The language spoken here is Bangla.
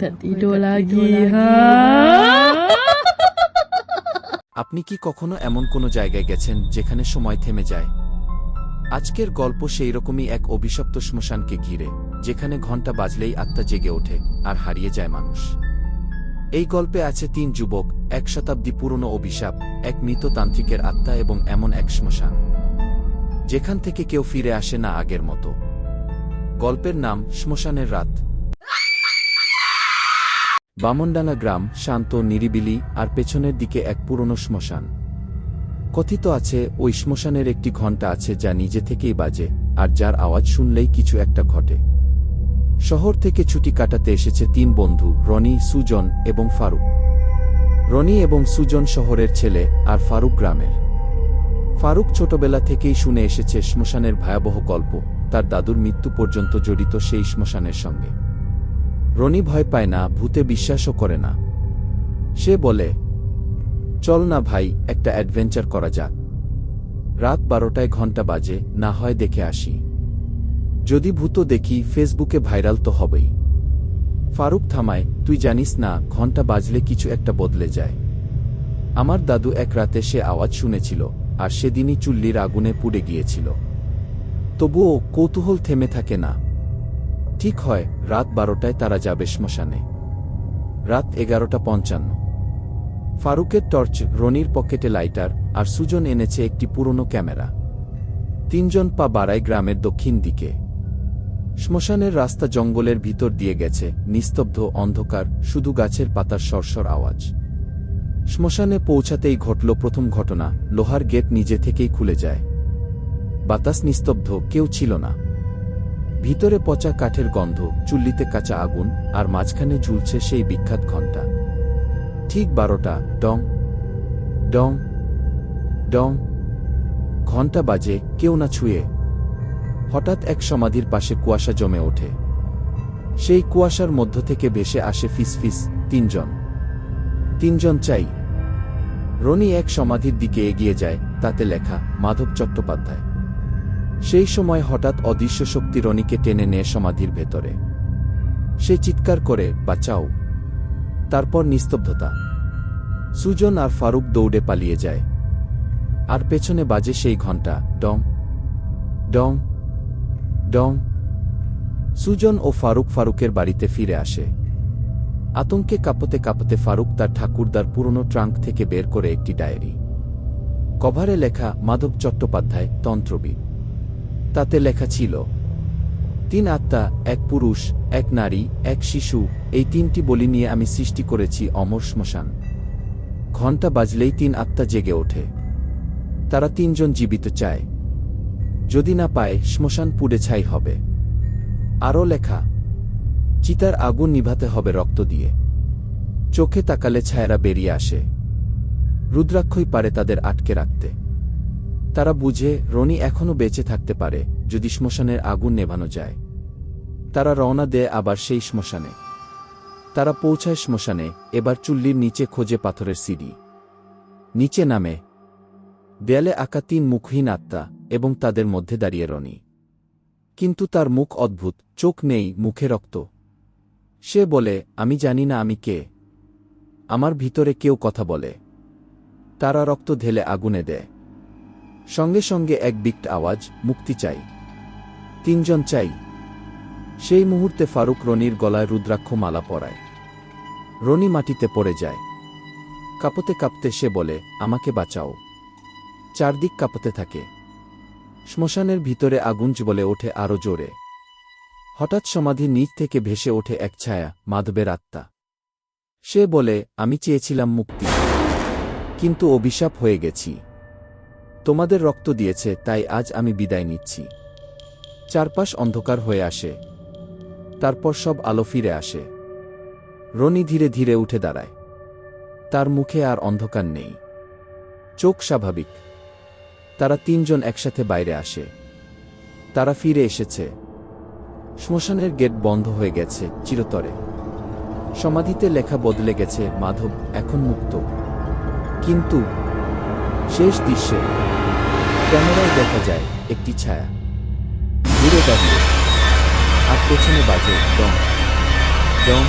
Tak tidur lagi, ha? আপনি কি কখনো এমন কোনো জায়গায় গেছেন যেখানে সময় থেমে যায়? আজকের গল্প সেই রকমই এক অভিশপ্ত শ্মশানকে ঘিরে যেখানে ঘণ্টা বাজলেই আত্মা জেগে ওঠে আর হারিয়ে যায় মানুষ। এই গল্পে আছে তিন যুবক এক শতাব্দী পুরনো অভিশাপ এক মৃত তান্ত্রিকের আত্মা এবং এমন এক শ্মশান। যেখান থেকে কেউ ফিরে আসে না আগের মতো। গল্পের নাম শ্মশানের রাত। বামনডাঙ্গা গ্রাম শান্ত, নিরিবিলি আর পেছনের দিকে এক পুরনো শ্মশান। কথিত আছে, ওই শ্মশানের একটি ঘণ্টা আছে যা নিজে থেকেই বাজে আর যার আওয়াজ শুনলেই কিছু একটা ঘটে। শহর থেকে ছুটি কাটাতে এসেছে তিন বন্ধু, রনি, সুজন এবং ফারুক। রনি এবং সুজন শহরের ছেলে আর ফারুক গ্রামের। ফারুক ছোটবেলা থেকেই শুনে এসেছে শ্মশানের ভয়াবহ গল্প, তার দাদুর মৃত্যু পর্যন্ত জড়িত সেই শ্মশানের সঙ্গে। রনি ভয় পায় না, ভূতে বিশ্বাসও করে না। সে বলে, চল না ভাই, একটা অ্যাডভেঞ্চার করা যাক। রাত বারোটায় ঘণ্টা বাজে, না হয় দেখে আসি। যদি ভূত দেখি, ফেসবুকে ভাইরাল তো হবেই। ফারুক থামায়, তুই জানিস না, ঘণ্টা বাজলে কিছু একটা বদলে যায়। আমার দাদু এক রাতে সে আওয়াজ শুনেছিল, আর সেদিনই চুল্লির আগুনে পুড়ে গিয়েছিল। তবুও কৌতূহল থেমে থাকে না। ঠিক হয়, রাত বারোটায় তারা যাবে শ্মশানে। রাত এগারোটা পঞ্চান্ন। ফারুকের টর্চ, রনির পকেটে লাইটার, আর সুজন এনেছে একটি পুরনো ক্যামেরা। তিনজন পা বাড়ায় গ্রামের দক্ষিণ দিকে। শ্মশানের রাস্তা জঙ্গলের ভিতর দিয়ে গেছে, নিস্তব্ধ অন্ধকার, শুধু গাছের পাতার সরসর আওয়াজ। শ্মশানে পৌঁছাতেই ঘটল প্রথম ঘটনা, লোহার গেট নিজে থেকেই খুলে যায়। বাতাস নিস্তব্ধ, কেউ ছিল না। ভিতরে পচা কাঠের গন্ধ, চুল্লিতে কাঁচা আগুন, আর মাঝখানে ঝুলছে সেই বিখ্যাত ঘণ্টা। ঠিক বারোটা, ডং। ডং। ডং। ঘণ্টা বাজে, কেউ না ছুঁয়ে। হঠাৎ এক সমাধির পাশে কুয়াশা জমে ওঠে। সেই কুয়াশার মধ্য থেকে ভেসে আসে ফিসফিস তিনজন। তিনজন চাই। রনি এক সমাধির দিকে এগিয়ে যায়, তাতে লেখা, মাধব চট্টোপাধ্যায়। সেই সময় হঠাৎ অদৃশ্য শক্তি রনিকে টেনে নেয় সমাধির ভেতরে। সে চিৎকার করে, বাঁচাও। তারপর নিস্তব্ধতা। সুজন আর ফারুক দৌড়ে পালিয়ে যায়। আর পেছনে বাজে সেই ঘণ্টা, ডং ডং ডং। সুজন ও ফারুক ফারুকের বাড়িতে ফিরে আসে। আতঙ্কে কাঁপতে কাঁপতে ফারুক তার ঠাকুরদার পুরনো ট্রাঙ্ক থেকে বের করে একটি ডায়েরি। কভারে লেখা, মাধব চট্টোপাধ্যায়, তন্ত্রবিদ। তাতে লেখা ছিল, তিন আত্মা, এক পুরুষ, এক নারী, এক শিশু, এই তিনটি বলি নিয়ে আমি সৃষ্টি করেছি অমর শ্মশান। ঘণ্টা বাজলেই তিন আত্মা জেগে ওঠে। তারা তিনজন জীবিত চায়। যদি না পায়, শ্মশান পুড়ে ছাই হবে। আরও লেখা, চিতার আগুন নিভাতে হবে রক্ত দিয়ে। চোখে তাকালে ছায়ারা বেরিয়ে আসে। রুদ্রাক্ষই পারে তাদের আটকে রাখতে। তারা বুঝে, রনি এখনও বেঁচে থাকতে পারে, যদি শ্মশানের আগুন নেভানো যায়। তারা রওনা দেয় আবার সেই শ্মশানে। তারা পৌঁছায় শ্মশানে, এবার চুল্লির নিচে খোঁজে পাথরের সিঁড়ি। নিচে নামে। দেয়ালে আঁকা তিন মুখহীন আত্মা এবং তাদের মধ্যে দাঁড়িয়ে রনি। কিন্তু তার মুখ অদ্ভুত, চোখ নেই, মুখে রক্ত। সে বলে, আমি জানি না আমি কে। আমার ভিতরে কেউ কথা বলে। তারা রক্ত ঢেলে আগুনে দেয়। সঙ্গে সঙ্গে এক বিক্ট আওয়াজ, মুক্তি চাই। তিনজন চাই। সেই মুহূর্তে ফারুক রনির গলায় রুদ্রাক্ষ মালা পরায়। রনি মাটিতে পড়ে যায়। কাঁপতে কাঁপতে সে বলে, আমাকে বাঁচাও। চারদিক কাঁপতে থাকে। শ্মশানের ভিতরে আগুন বলে ওঠে আরও জোরে। হঠাৎ সমাধির নিচ থেকে ভেসে ওঠে এক ছায়া, মাধবের আত্মা। সে বলে, আমি চেয়েছিলাম মুক্তি। কিন্তু অভিশাপ হয়ে গেছি। তোমাদের রক্ত দিয়েছে, তাই আজ আমি বিদায় নিচ্ছি। চারপাশ অন্ধকার হয়ে আসে। তারপর সব আলো ফিরে আসে। রনি ধীরে ধীরে উঠে দাঁড়ায়। তার মুখে আর অন্ধকার নেই। চোখ স্বাভাবিক। তারা তিনজন একসাথে বাইরে আসে। তারা ফিরে এসেছে। শ্মশানের গেট বন্ধ হয়ে গেছে চিরতরে। সমাধিতে লেখা বদলে গেছে, মাধব এখন মুক্ত। কিন্তু শেষ দৃশ্যে ক্যামেরায় দেখা যায় একটি ছায়া। দূরে দাঁড়িয়ে আর পেছনে বাজে দম ডং